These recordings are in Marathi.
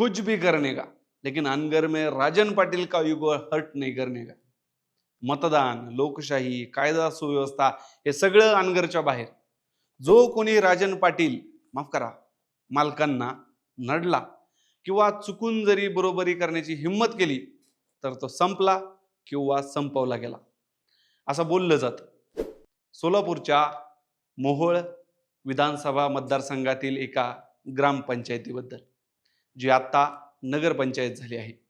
कुछ भी करने का लेकिन अनगर में राजन पाटिल का युग हट नहीं करने का मतदान लोकशाही कायदा सुव्यवस्था हे सगळं अनगरच्या बाहेर। जो कोणी राजन पाटील माफ करा मालकांना नडला किंवा चुकून जरी बरोबरी करण्याची हिंमत केली तर तो संपला किंवा संपवला गेला. असं बोललं जातं. सोलापूरच्या मोहोळ विधानसभा मतदारसंघातील एका ग्रामपंचायतीबद्दल. जी आत्ता नगरपंचायत झाली आहे.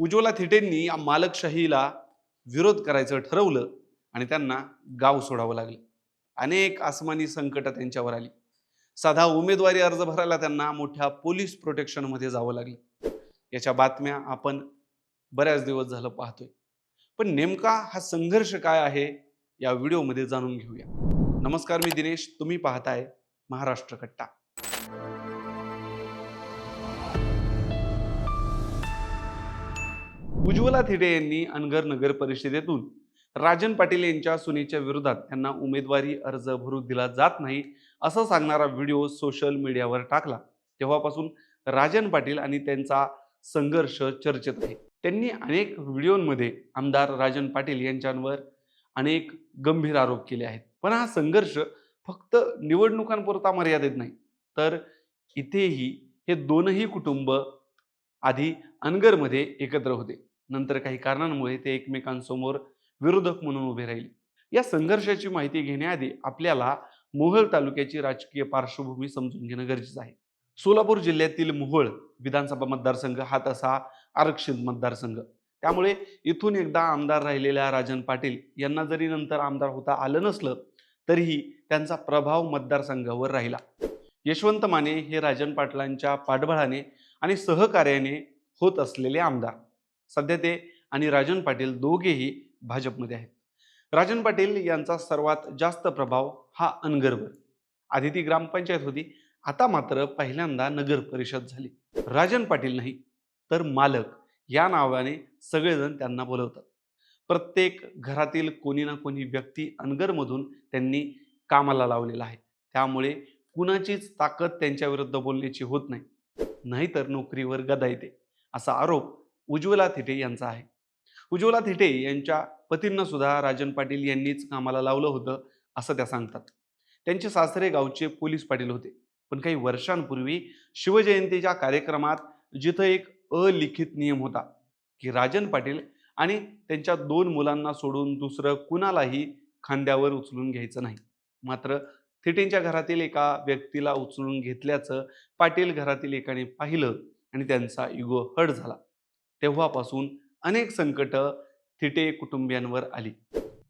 उज्ज्वला थिटेंनी या मालकशाहीला विरोध करायचं ठरवलं आणि त्यांना गाव सोडावं लागलं. अनेक आसमानी संकटं त्यांच्यावर आली. साधा उमेदवारी अर्ज भरायला त्यांना मोठ्या पोलीस प्रोटेक्शनमध्ये जावं लागलं. याच्या बातम्या आपण बऱ्याच दिवस झालं पाहतोय. पण नेमका हा संघर्ष काय आहे या व्हिडिओमध्ये जाणून घेऊया. नमस्कार मी दिनेश. तुम्ही पाहताय महाराष्ट्र कट्टा. उज्ज्वला थिडे यांनी अनगर नगर परिषदेतून राजन पाटील यांच्या सुनेच्या विरोधात त्यांना उमेदवारी अर्ज भरू दिला जात नाही असं सांगणारा व्हिडिओ सोशल मीडियावर टाकला. तेव्हापासून राजन पाटील आणि त्यांचा संघर्ष चर्चेत आहे. त्यांनी अनेक व्हिडिओमध्ये आमदार राजन पाटील यांच्यावर अनेक गंभीर आरोप केले आहेत. पण हा संघर्ष फक्त निवडणुकांपुरता मर्यादित नाही. तर इथेही हे दोनही कुटुंब आधी अनगरमध्ये एकत्र होते. नंतर काही कारणांमुळे ते एकमेकांसमोर विरोधक म्हणून उभे राहिले. या संघर्षाची माहिती घेण्याआधी आपल्याला मोहोळ तालुक्याची राजकीय पार्श्वभूमी समजून घेणं गरजेचं आहे. सोलापूर जिल्ह्यातील मोहोळ विधानसभा मतदारसंघ हा तसा आरक्षित मतदारसंघ. त्यामुळे इथून एकदा आमदार राहिलेल्या राजन पाटील यांना जरी नंतर आमदार होता आलं नसलं तरीही त्यांचा प्रभाव मतदारसंघावर राहिला. यशवंत माने हे राजन पाटलांच्या पाठबळाने आणि सहकार्याने होत असलेले आमदार. सध्या ते आणि राजन पाटील दोघेही भाजपमध्ये आहेत. राजन पाटील यांचा सर्वात जास्त प्रभाव हा अनगरवर. आधी ती ग्रामपंचायत होती आता मात्र पहिल्यांदा नगर परिषद झाली. राजन पाटील नाही तर मालक या नावाने सगळेजण त्यांना बोलवतात. प्रत्येक घरातील कोणी ना कोणी व्यक्ती अनगरमधून त्यांनी कामाला लावलेला आहे. त्यामुळे कुणाचीच ताकद त्यांच्या विरुद्ध बोलण्याची होत नाही. नाहीतर नोकरीवर गदा येते असा आरोप उज्ज्वला थिटे यांचा आहे. उज्ज्वला थिटे यांच्या पतींना सुद्धा राजन पाटील यांनीच कामाला लावलं होतं असं त्या सांगतात. त्यांचे सासरे गावचे पोलीस पाटील होते. पण काही वर्षांपूर्वी शिवजयंतीच्या कार्यक्रमात जिथं एक अलिखित नियम होता की राजन पाटील आणि त्यांच्या दोन मुलांना सोडून दुसरं कुणालाही खांद्यावर उचलून घ्यायचं नाही. मात्र थिटेंच्या घरातील एका व्यक्तीला उचलून घेतल्याचं पाटील घरातील एकाने पाहिलं आणि त्यांचा युगो हट झाला. तेव्हापासून अनेक संकट थिटे कुटुंबियांवर आली.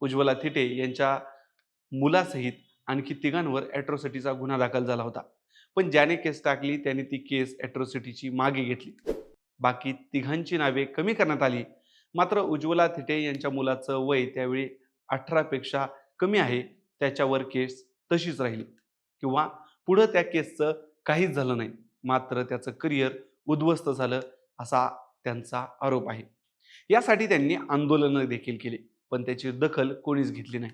उज्ज्वला थिटे यांच्या मुलासहित आणखी तिघांवर ॲट्रॉसिटीचा गुन्हा दाखल झाला होता. पण ज्याने केस टाकली त्याने ती केस ॲट्रॉसिटीची मागे घेतली. बाकी तिघांची नावे कमी करण्यात आली. मात्र उज्ज्वला थिटे यांच्या मुलाचं वय त्यावेळी अठरापेक्षा कमी आहे. त्याच्यावर केस तशीच राहिली. किंवा पुढं त्या केसचं काहीच झालं नाही. मात्र त्याचं करिअर उद्ध्वस्त झालं असा त्यांचा आरोप आहे. यासाठी त्यांनी आंदोलनं देखील केली पण त्याची दखल कोणीच घेतली नाही.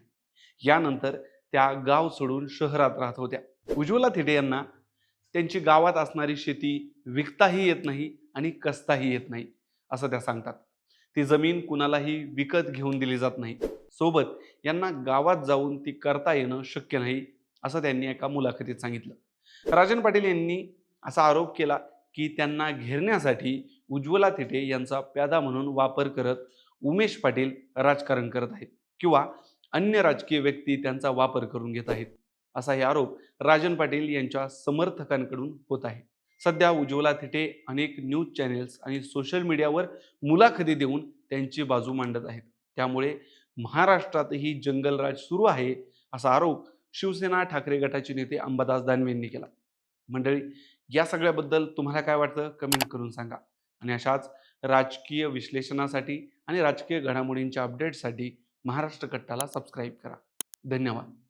यानंतर त्या गाव सोडून शहरात राहत होत्या. उज्ज्वला थिटे यांना त्यांची गावात असणारी शेती विकताही येत नाही आणि कसताही येत नाही असं त्या सांगतात. ती जमीन कुणालाही विकत घेऊन दिली जात नाही. सोबत यांना गावात जाऊन ती करता येणं शक्य नाही असं त्यांनी एका मुलाखतीत सांगितलं. राजन पाटील यांनी असा आरोप केला की त्यांना घेरण्यासाठी उज्ज्वला थिटे यांचा प्यादा म्हणून वापर करत उमेश पाटील राजकारण करत आहेत किंवा अन्य राजकीय व्यक्ती त्यांचा वापर करून घेत आहेत. असा हे आरोप राजन पाटील यांच्या समर्थकांकडून होत आहे. सध्या उज्ज्वला थिटे अनेक न्यूज चॅनेल्स आणि सोशल मीडियावर मुलाखती देऊन त्यांची बाजू मांडत आहेत. त्यामुळे महाराष्ट्रातही जंगलराज सुरू आहे असा आरोप शिवसेना ठाकरे गटाचे नेते अंबादास दानवे यांनी केला. मंडळी या सगळ्याबद्दल तुम्हाला काय वाटतं? कमेंट करून सांगा. आणि अशाच राजकीय विश्लेषणासाठी आणि राजकीय घडामोडींच्या अपडेटसाठी महाराष्ट्र कट्टाला सबस्क्राईब करा. धन्यवाद.